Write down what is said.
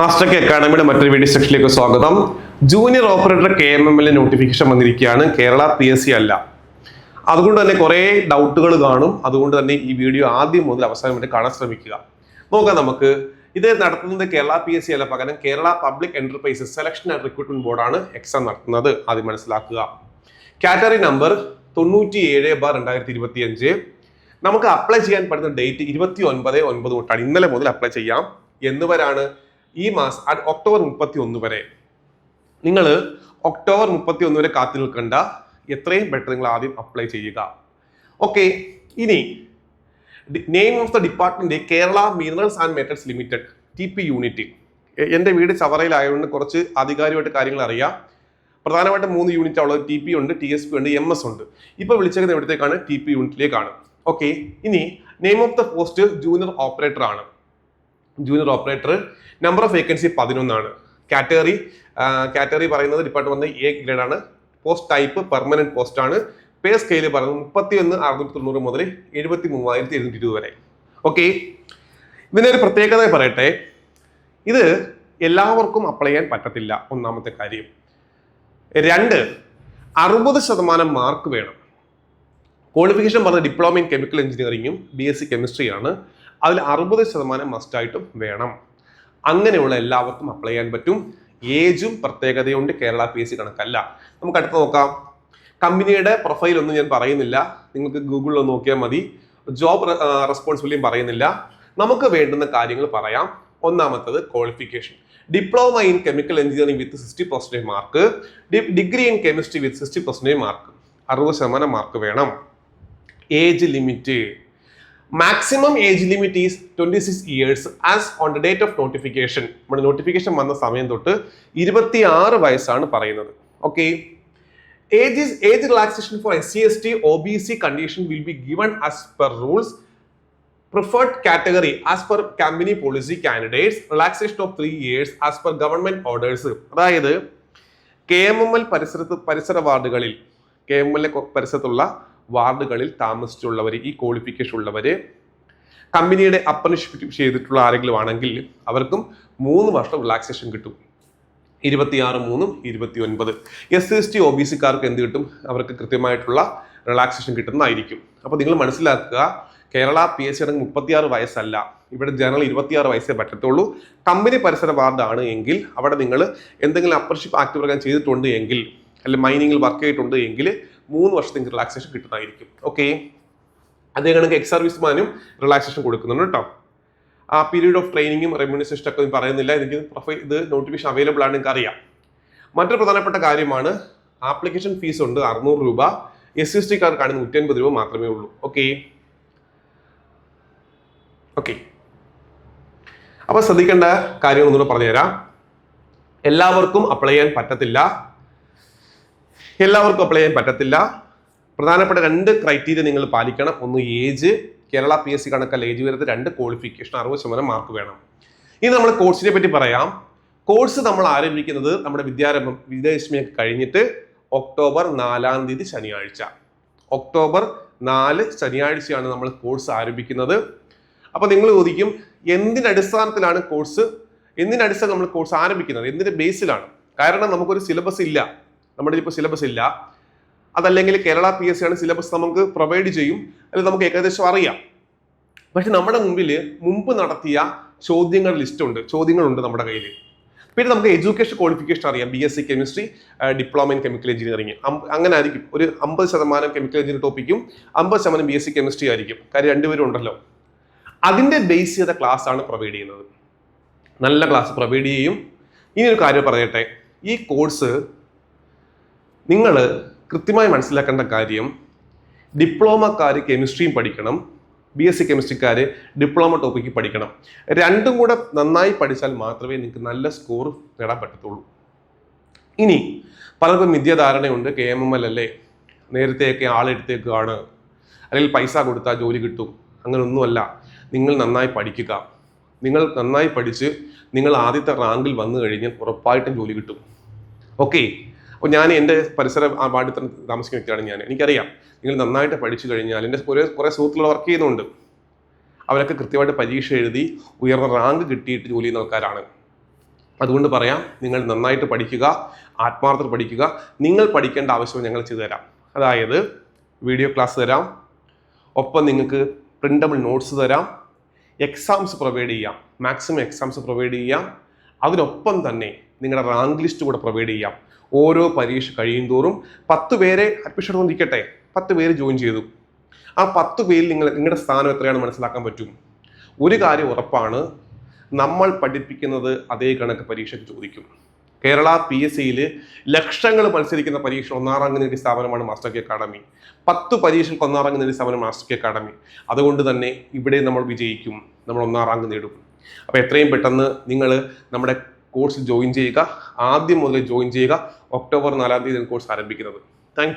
മാസ്റ്റർക്ക് അക്കാഡമിയുടെ മറ്റൊരു വീഡിയോ സെക്ഷനിലേക്ക് സ്വാഗതം. Junior operator K M M L notification വന്നിരിക്കുകയാണ്. കേരള പി എസ് സി അല്ല. അതുകൊണ്ട് തന്നെ കുറേ ഡൗട്ടുകൾ കാണും. അതുകൊണ്ട് തന്നെ ഈ വീഡിയോ ആദ്യം മുതൽ അവസാനം വരെ കാണാൻ ശ്രമിക്കുക. നോക്കാം നമുക്ക്. ഇത് നടത്തുന്നത് കേരള പി എസ് സി അല്ല. പകരം Kerala public enterprises selection and recruitment ബോർഡാണ് എക്സാം നടത്തുന്നത്. ആദ്യം മനസ്സിലാക്കുക. കാറ്റഗറി നമ്പർ തൊണ്ണൂറ്റി ഏഴ് ബാർ രണ്ടായിരത്തി ഇരുപത്തി അഞ്ച് നമുക്ക് അപ്ലൈ ചെയ്യാൻ പറ്റുന്ന ഡേറ്റ് ഇരുപത്തി ഒൻപത് ഒൻപത് തൊട്ടാണ്. ഇന്നലെ മുതൽ അപ്ലൈ ചെയ്യാം. എന്ന് വരാണ്? ഈ മാസം ഒക്ടോബർ മുപ്പത്തി ഒന്ന് വരെ നിങ്ങൾ ഒക്ടോബർ മുപ്പത്തി ഒന്ന് വരെ കാത്തു നിൽക്കേണ്ട. എത്രയും പെട്ടെന്ന് നിങ്ങൾ ആദ്യം അപ്ലൈ ചെയ്യുക. ഓക്കെ ഇനി name of the department Kerala minerals and metals limited T P unit എന്റെ വീട് ചവറയിലായതുകൊണ്ട് കുറച്ച് ആധികാരികമായിട്ട് കാര്യങ്ങൾ അറിയാം. പ്രധാനമായിട്ടും മൂന്ന് യൂണിറ്റ് ഉള്ളത് ടി പി ഉണ്ട് ടി എസ് പി ഉണ്ട് എം എസ് ഉണ്ട്. ഇപ്പോൾ വിളിച്ചേക്കുന്നത് എവിടത്തേക്കാണ്? ടി പി യൂണിറ്റിലേക്കാണ് ഓക്കെ ഇനി name of the post junior operator ആണ്. Junior operator number of vacancy പതിനൊന്നാണ്. Category category പറയുന്നത് ഡിപ്പാർട്ട്മെന്റ് എ ഗ്രേഡ് ആണ്. പോസ്റ്റ് ടൈപ്പ് പെർമനന്റ് പോസ്റ്റ് ആണ്. പേ സ്കെയിൽ പറയുന്നത് മുപ്പത്തി ഒന്ന് അറുന്നൂറ്റി തൊണ്ണൂറ് മുതൽ എഴുപത്തി മൂവായിരത്തി എഴുന്നൂറ്റി ഇരുപത് വരെ. ഓക്കെ ഇതിന്റെ ഒരു പ്രത്യേകത പറയട്ടെ. ഇത് എല്ലാവർക്കും അപ്ലൈ ചെയ്യാൻ പറ്റത്തില്ല. ഒന്നാമത്തെ കാര്യം. രണ്ട് അറുപത് ശതമാനം മാർക്ക് വേണം. ക്വാളിഫിക്കേഷൻ പറഞ്ഞ ഡിപ്ലോമ ഇൻ കെമിക്കൽ എഞ്ചിനീയറിങ്ങും ബി എസ് സി കെമിസ്ട്രിയാണ് അതിൽ അറുപത് ശതമാനം മസ്റ്റായിട്ടും വേണം. അങ്ങനെയുള്ള എല്ലാവർക്കും അപ്ലൈ ചെയ്യാൻ പറ്റും. ഏജും പ്രത്യേകതയുണ്ട്. കേരള പി എസ് സി കണക്കല്ല. നമുക്ക് അടുത്ത് നോക്കാം. കമ്പനിയുടെ പ്രൊഫൈൽ ഒന്നും ഞാൻ പറയുന്നില്ല. നിങ്ങൾക്ക് ഗൂഗിളിൽ നോക്കിയാൽ മതി. ജോബ് റെസ്പോൺസിബിലിറ്റിയും പറയുന്നില്ല. നമുക്ക് വേണ്ടുന്ന കാര്യങ്ങൾ പറയാം. ഒന്നാമത്തത് qualification diploma in chemical engineering with sixty percentage mark degree in chemistry with sixty percentage mark അറുപത് ശതമാനം മാർക്ക് വേണം. Age limit maximum age limit is twenty six years as on the date of notification നമ്മുടെ notification വന്ന സമയം തൊട്ട് ഇരുപത്തി ആറ് വയസ്സാണ് പറയുന്നത്. Okay age is age relaxation for S C S T O B C condition will be given as per rules preferred category as per company policy candidates relaxation of three years as per government orders അതായത് K M M L പരിസരത്ത് പരിസര വാർഡുകളിൽ K M L പരിസരത്തുള്ള വാർഡുകളിൽ താമസിച്ചുള്ളവർ ഈ qualification ഉള്ളവർ കമ്പനിയുടെ apprenticeship ചെയ്തിട്ടുള്ള ആരെങ്കിലും ആണെങ്കിൽ അവർക്കും മൂന്ന് വർഷം റിലാക്സേഷൻ കിട്ടും. ഇരുപത്തിയാറ് മൂന്നും ഇരുപത്തി ഒൻപത് S C S T O B സിക്കാർക്ക് എന്ത് കിട്ടും? അവർക്ക് കൃത്യമായിട്ടുള്ള റിലാക്സേഷൻ കിട്ടുന്നതായിരിക്കും. അപ്പോൾ നിങ്ങൾ മനസ്സിലാക്കുക കേരള പി എസ് സി അടങ്ങ് മുപ്പത്തിയാറ് വയസ്സല്ല. ഇവിടെ ജനറൽ ഇരുപത്തിയാറ് വയസ്സേ പറ്റത്തുള്ളൂ. കമ്പനി പരിസര വാർഡാണ് എങ്കിൽ അവിടെ നിങ്ങൾ എന്തെങ്കിലും അപ്രഷിപ്പ് ആക്ട് പ്രകാരം ചെയ്തിട്ടുണ്ട് എങ്കിൽ അല്ലെങ്കിൽ മൈനിങ്ങിൽ വർക്ക് ചെയ്തിട്ടുണ്ട് എങ്കിൽ മൂന്ന് വർഷത്തെ റിലാക്സേഷൻ കിട്ടുന്നതായിരിക്കും. ഓക്കെ അതേ കണക്ക് എക്സ് സർവീസ്മാനും റിലാക്സേഷൻ കൊടുക്കുന്നുണ്ട് കേട്ടോ ആ പീരീഡ് ഓഫ് ട്രെയിനിങ്ങും റെമ്യൂണിസേഷൻ ഒക്കെ പറയുന്നില്ല. എനിക്ക് പ്രൊഫൈൽ ഇത് നോട്ടിഫിക്കേഷൻ അവൈലബിൾ ആണ് എനിക്ക് അറിയാം. മറ്റൊരു പ്രധാനപ്പെട്ട കാര്യമാണ് ആപ്ലിക്കേഷൻ ഫീസ് ഉണ്ട് അറുന്നൂറ് രൂപ. എസ് സി എസ് ടിക്കാർക്കാണ് നൂറ്റി അൻപത് രൂപ മാത്രമേ ഉള്ളൂ. ഓക്കെ ഓക്കെ അപ്പോൾ ശ്രദ്ധിക്കേണ്ട കാര്യങ്ങൾ ഒന്നുകൂടെ പറഞ്ഞുതരാം. എല്ലാവർക്കും അപ്ലൈ ചെയ്യാൻ പറ്റത്തില്ല. എല്ലാവർക്കും അപ്ലൈ ചെയ്യാൻ പറ്റത്തില്ല. പ്രധാനപ്പെട്ട രണ്ട് ക്രൈറ്റീരിയ നിങ്ങൾ പാലിക്കണം. ഒന്ന് age Kerala P S C കണക്കല്ല age വരുന്നത് രണ്ട് ക്വാളിഫിക്കേഷൻ അറുപത് ശതമാനം മാർക്ക് വേണം. ഇനി നമ്മൾ കോഴ്സിനെ പറ്റി പറയാം. കോഴ്സ് നമ്മൾ ആരംഭിക്കുന്നത് നമ്മുടെ വിദ്യാരംഭം വിജയദശമിയൊക്കെ കഴിഞ്ഞിട്ട് ഒക്ടോബർ നാലാം തീയതി ശനിയാഴ്ച. ഒക്ടോബർ നാല് ശനിയാഴ്ചയാണ് നമ്മൾ കോഴ്സ് ആരംഭിക്കുന്നത്. അപ്പോൾ നിങ്ങൾ ചോദിക്കും എന്തിനടിസ്ഥാനത്തിലാണ് കോഴ്സ് എന്തിനടിസ്ഥാനം നമ്മൾ കോഴ്സ് ആരംഭിക്കുന്നത്? എന്തിന്റെ ബേസിലാണ് കാരണം നമുക്കൊരു സിലബസ് ഇല്ല. നമ്മുടെ ഇപ്പോൾ സിലബസ് ഇല്ല. അതല്ലെങ്കിൽ കേരള പി എസ് സി ആണ് സിലബസ് നമുക്ക് പ്രൊവൈഡ് ചെയ്യും. അല്ലെങ്കിൽ നമുക്ക് ഏകദേശം അറിയാം. പക്ഷെ നമ്മുടെ മുമ്പിൽ മുമ്പ് നടത്തിയ ചോദ്യങ്ങളുടെ ലിസ്റ്റ് ഉണ്ട്. ചോദ്യങ്ങളുണ്ട് നമ്മുടെ കയ്യിൽ പിന്നെ നമുക്ക് എഡ്യൂക്കേഷൻ ക്വാളിഫിക്കേഷൻ അറിയാം. B S C chemistry diploma in chemical engineering അങ്ങനെ ആയിരിക്കും. ഒരു അമ്പത് ശതമാനം കെമിക്കൽ എഞ്ചിനീയർ ടോപ്പിക്കും അമ്പത് ശതമാനം ബി എസ് സി കെമിസ്ട്രി ആയിരിക്കും. കാര്യം രണ്ടുപേരും ഉണ്ടല്ലോ. അതിന്റെ ബേസ് ചെയ്ത ക്ലാസ് ആണ് പ്രൊവൈഡ് ചെയ്യുന്നത്. നല്ല ക്ലാസ് പ്രൊവൈഡ് ചെയ്യും. ഇനി ഒരു കാര്യം പറയട്ടെ. ഈ കോഴ്സ് നിങ്ങൾ കൃത്യമായി മനസ്സിലാക്കേണ്ട കാര്യം ഡിപ്ലോമക്കാർ കെമിസ്ട്രിയും പഠിക്കണം ബി എസ് സി കെമിസ്ട്രിക്കാർ ഡിപ്ലോമ ടോപ്പിക്ക് പഠിക്കണം. രണ്ടും കൂടെ നന്നായി പഠിച്ചാൽ മാത്രമേ നിങ്ങൾക്ക് നല്ല സ്കോർ നേടാൻ പറ്റത്തുള്ളൂ. ഇനി പലർക്കും വിദ്യാധാരണയുണ്ട് കെ എം എം എൽ അല്ലേ? നേരത്തെയൊക്കെ ആളെടുത്തേക്കാണ്. അല്ലെങ്കിൽ പൈസ കൊടുത്താൽ ജോലി കിട്ടും. അങ്ങനെയൊന്നുമല്ല നിങ്ങൾ നന്നായി പഠിക്കുക. നിങ്ങൾ നന്നായി പഠിച്ച് നിങ്ങൾ ആദ്യത്തെ റാങ്കിൽ വന്നു കഴിഞ്ഞാൽ ഉറപ്പായിട്ടും ജോലി കിട്ടും. ഓക്കെ അപ്പോൾ ഞാൻ എന്റെ പരിസര ആ താമസിക്കുന്ന വ്യക്തിയാണ് ഞാൻ എനിക്കറിയാം. നിങ്ങൾ നന്നായിട്ട് പഠിച്ചു കഴിഞ്ഞാൽ എന്റെ കുറേ കുറേ സുഹൃത്തുക്കൾ വർക്ക് ചെയ്യുന്നുണ്ട്. അവരൊക്കെ കൃത്യമായിട്ട് പരീക്ഷ എഴുതി ഉയർന്ന റാങ്ക് കിട്ടിയിട്ട് ജോലി ചെയ്യുന്ന ആൾക്കാരാണ്. അതുകൊണ്ട് പറയാം നിങ്ങൾ നന്നായിട്ട് പഠിക്കുക ആത്മാർത്ഥത പഠിക്കുക. നിങ്ങൾ പഠിക്കേണ്ട ആവശ്യം ഞങ്ങൾ ചെയ്തു തരാം. അതായത് വീഡിയോ ക്ലാസ് തരാം. ഒപ്പം നിങ്ങൾക്ക് പ്രിന്റബിൾ നോട്ട്സ് തരാം. എക്സാംസ് പ്രൊവൈഡ് ചെയ്യാം. മാക്സിമം എക്സാംസ് പ്രൊവൈഡ് ചെയ്യാം. അതിനൊപ്പം തന്നെ നിങ്ങളുടെ റാങ്ക് ലിസ്റ്റ് കൂടെ പ്രൊവൈഡ് ചെയ്യാം. ഓരോ പരീക്ഷ കഴിയും തോറും പത്ത് പേരെ അഡ്മിഷൻ എടുത്തുകൊണ്ടിരിക്കട്ടെ പത്ത് പേര് ജോയിൻ ചെയ്തു. ആ പത്ത് പേരിൽ നിങ്ങൾ നിങ്ങളുടെ സ്ഥാനം എത്രയാണ് മനസ്സിലാക്കാൻ പറ്റും. ഒരു കാര്യം ഉറപ്പാണ് നമ്മൾ പഠിപ്പിക്കുന്നത് അതേ കണക്ക് പരീക്ഷയ്ക്ക് ചോദിക്കും. കേരള പി എസ് സിയിൽ ലക്ഷങ്ങൾ മത്സരിക്കുന്ന പരീക്ഷ ഒന്നാറാം റാങ്ക് നേടിയ സ്ഥാപനമാണ് മാസ്റ്റർ കെ അക്കാഡമി പത്ത് പരീക്ഷകൾക്ക് ഒന്നാം റാങ്ക് നേടിയ സ്ഥാപനം മാസ്റ്റർ കെ അക്കാഡമി അതുകൊണ്ട് തന്നെ ഇവിടെ നമ്മൾ വിജയിക്കും. നമ്മൾ ഒന്നാം റാങ്ക് നേടും. അപ്പോൾ എത്രയും പെട്ടെന്ന് നിങ്ങൾ നമ്മുടെ കോഴ്സ് ജോയിൻ ചെയ്യുക. ആദ്യം മുതൽ ജോയിൻ ചെയ്യുക. ഒക്ടോബർ നാലാം തീയതി കോഴ്സ് ആരംഭിക്കുന്നത്. താങ്ക്